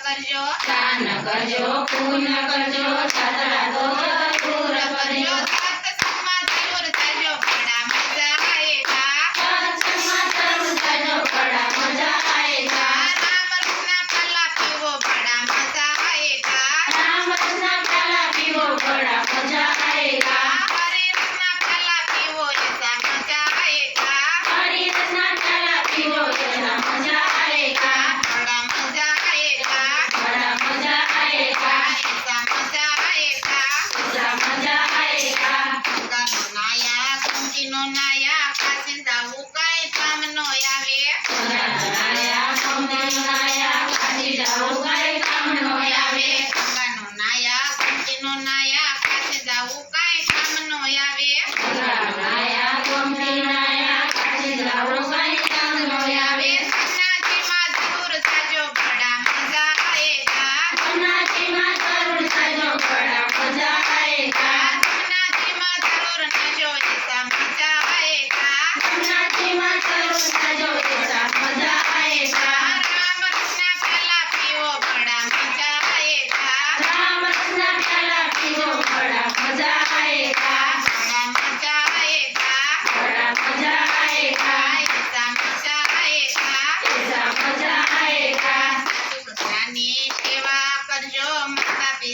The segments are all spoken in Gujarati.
કરજો. દાન કરજો પૂર્ણ કરજો છાત્રા તો પૂરા કરજો. Thank you.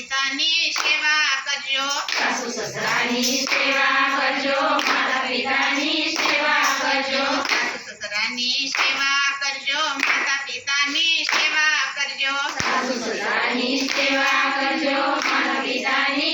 પિતાની સેવા કરજો. સાસુ સસરાની સેવા કરજો માતા પિતાની સેવા કરજો. સાસુ સસરાની સેવા કરજો માતા પિતાની સેવા કરજો. સાસુ સસરાની સેવા કરજો માતા પિતાની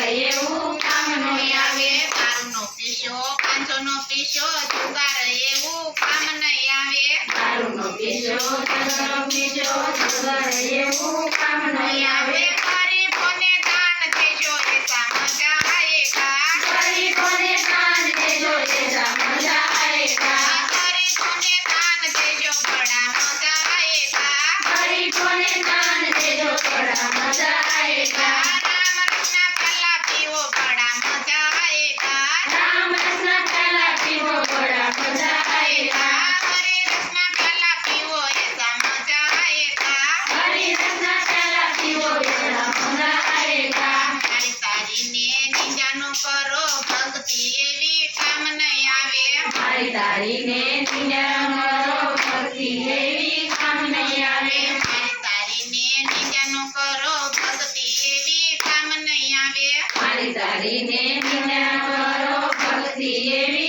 નો પીશો જુગાર એવું કામ નહીં આવે. એવું કામ નહીં આવે. તારી તારીને નીજાનો ભક્તિ એવી કામને આવે. તારીને નીજાનો કરો ભક્તિ એવી કામને આવે. તારી તારીને નીજા કરો ભક્તિ એવી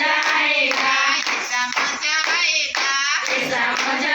समजाएगा समझाएगा समझा